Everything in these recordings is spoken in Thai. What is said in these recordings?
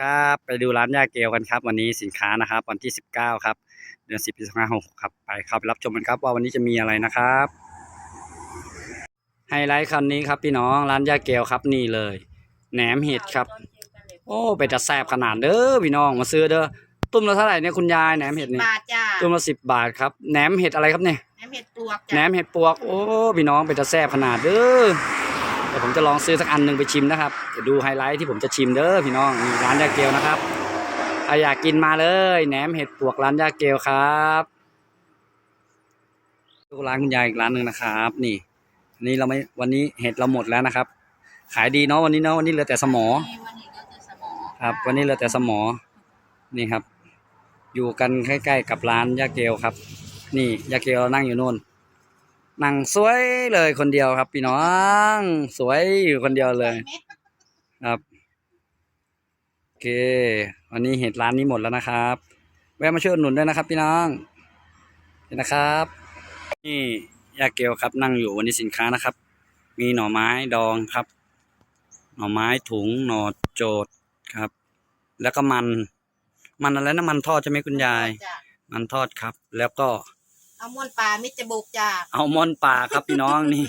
ครับไปดูร้านยาเกลกันครับ วันนี้สินค้านะครับ วันที่ 19 ครับ เดือน 10ปี2566ครับไปเข้าไปรับชมกันครับว่าวันนี้จะมีอะไรนะครับไฮไลท์คันนี้ครับพี่น้องร้านยาเกลครับนี่เลยแหนมเห็ดครับ โอ้ไปจะแซบขนาดเด้อพี่น้องมาซื้อเด้อตุ้มละเท่าไหร่เนี่ยคุณยายแหนมเห็ดนี่บาทจ้าตุ้มละสิบบาทครับแหนมเห็ดอะไรครับเนี่ยแหนมเห็ดปลวกแหนจ้ะมเห็ดปวกโอ้พี่น้องเป็นจะแซ่บขนาดเด้อเดี๋ยวผมจะลองซื้อสักอันหนึ่งไปชิมนะครับเดี๋ยวดูไฮไลท์ที่ผมจะชิมเด้อพี่น้องนี่ร้านยาเกลนะครับใครอยากกินมาเลยแหนมเห็ดปวกร้านยาเกลครับดูร้านคุณยายอีกร้านหนึ่งนะครับ นี่นนี้เราไม่วันนี้เห็ดเราหมดแล้วนะครับ ขายดีเนาะวันนี้เนาะวันนี้เหลือแต่สมอวันนี้ก็จะสมอครับ วันนี้เหลือแต่สมอนี่ครับ อยู่กันใกล้ๆกับร้านยาเกลครับ นี่ยาเกลเรานั่งอยู่โน่น นั่งสวยเลยคนเดียวครับ พี่น้อง สวยอยู่คนเดียวเลย ครับโอเค วันนี้เห็ดร้านนี้หมดแล้วนะครับ แวะมาช่วยอุดหนุนด้วยนะครับ พี่น้องเห็นนะครับ นี่ยาเกลครับ นั่งอยู่วันนี้สินค้านะครับ มีหน่อไม้ดองครับ หน่อไม้ถุงหน่อโจดครับ แล้วก็มัน มันอะไรนะมันทอดใช่ไหมคุณยายจ้ะมันทอดครับ แล้วก็ เอาม้วนปลามิตรบุกจ้าเอามอนป่าครับพี่น้องนี่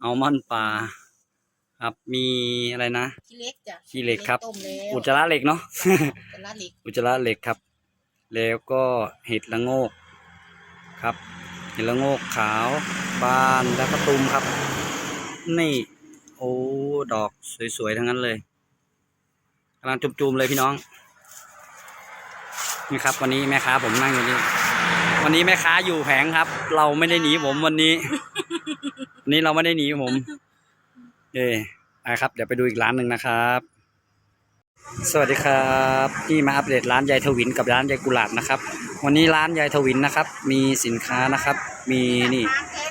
เอามอนป่า ครับมีอะไรนะขี้เล็กจ้ะขี้เหล็กครับ ต้มแล้วอุจจาระเหล็กเนาะจะละเหล็กอุจจาระเหล็กครับ แล้วก็เห็ดละโงกครับ เห็ดละโงกขาวบานแล้วก็ตุมครับ นี่ โอ้ดอกสวยๆทั้งนั้นเลยกำลังจุ่มๆเลยพี่น้องนี่ครับ วันนี้แม่ค้าผมนั่งอยู่นี่ วันนี้แม่ค้าอยู่แผงครับ เราไม่ได้หนีผมวันนี้ วันนี้เราไม่ได้หนีผม เอ้ไปครับ เดี๋ยวไปดูอีกร้านหนึ่งนะครับ สวัสดีครับนี่มาอัปเดตร้านยายทวินกับร้านยายกุหลาบนะครับ วันนี้ร้านยายทวินนะครับ มีสินค้านะครับ มีนี่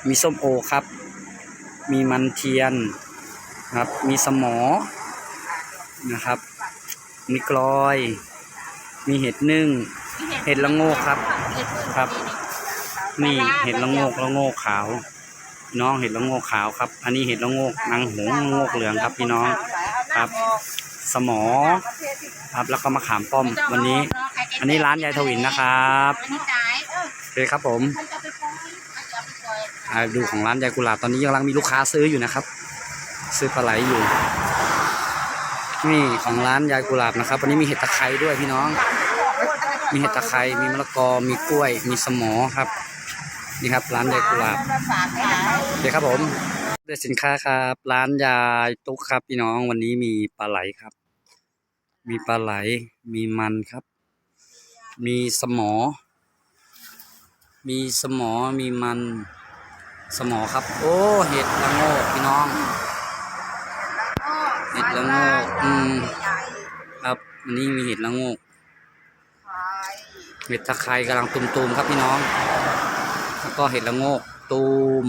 มีส้มโอครับ มีมันเทียนครับ มีสมอนะครับ มีกลอย มีเห็ดนึ่ง เห็ดละโงกครับ ครับ นี่เห็ดละโงกละโงกขาว น้องเห็ดละโงกขาวครับ อันนี้เห็ดละโงกนางหงส์ละโงกเหลืองครับ พี่น้องครับ สมอ ครับแล้วก็มะขามป้อมวันนี้ อันนี้ร้านยายทวินนะครับอันนี้จ่ายเออโอเคครับผมดูของร้านยายกุหลาบตอนนี้กำลังมีลูกค้าซื้ออยู่นะครับ ซื้อปลาไหลอยู่นี่ของร้านยายกุหลาบนะครับ วันนี้มีเห็ดตะไคร้ด้วยพี่น้อง มีเห็ดตะไคร้มีมะละกอมีกล้วย มีสมอครับ นี่ครับร้านยายกุหลาบฝากขายโอเครับผมเดือสินค้าครับ ร้านยายตุ๊กครับพี่น้องวันนี้มีปลาไหลครับ มีปลาไหลมีมันครับ มีสมอ มีสมอมีมันสมอครับ โอ้เห็ดละโงกพี่น้องเห็ดละโงกอืมครับวันนี้มีเห็ดละโงก เห็ดตะไคร้กำลังตุมๆครับพี่น้อง แล้วก็เห็ดละโงกตูม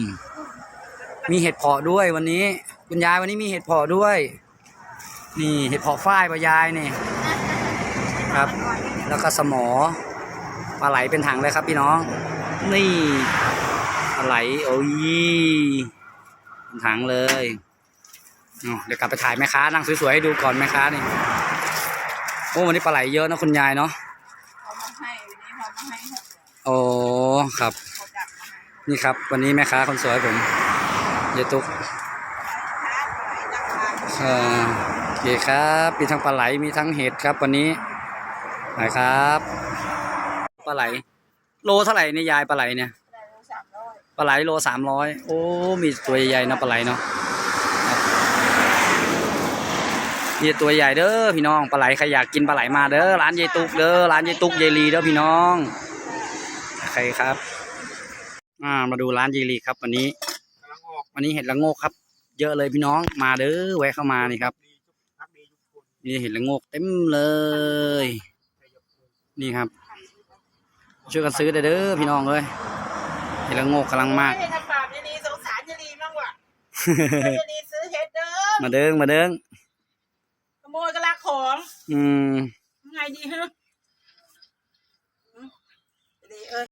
มีเห็ดเพาะด้วยวันนี้ คุณยายวันนี้มีเห็ดเพาะด้วย นี่เห็ดเพาะฝ้ายปะยายนี่ ครับ แล้วก็สมอปลาไหลเป็นถังเลยครับพี่น้อง นี่ปลาไหลโอ้ยเป็นถังเลยเอาเดี๋ยวกลับไปถ่ายแม่ค้านั่งสวยๆให้ดูก่อนแม่ค้านี่โอ้วันนี้ปลาไหลเยอะนะคุณยายเนาะ ให้หกโอ้ครับ เขาจับมาให้นี่ครับ วันนี้แม่ค้าคนสวยผมเยตุกเอ่อโอเคครับมีทั้งปลาไหลมีทั้งเห็ดครับ วันนี้ไหนครับปลาไหล โลเท่าไหร่เนี่ยยายปลาไหลเนี่ย ได้รู้สามร้อยปลาไหลโลสามร้อยโอ้ มีตัวใหญ่ๆนะปลาไหลเนาะครับ มีตัวใหญ่เด้อพี่น้องปลาไหลใครอยากกินปลาไหลมาเด้อร้านยายตุกเด้อร้านยายตุกยายลีเด้อพี่น้องใครครับอ่ามาดูร้านยายลีครับ วันนี้วันนี้เห็ดละโงกครับ เยอะเลยพี่น้องมาเด้อแวะเข้ามานี่ครับนี่เห็ดละโงกเต็มเลย นี่ครับ ช่วยกันซื้อเด้อพี่น้องเลยเห็ดละโงกกำลังมากมาเด้งมาเด้ง โมยกระลักของอืม ไงดีฮะดีเอ้ย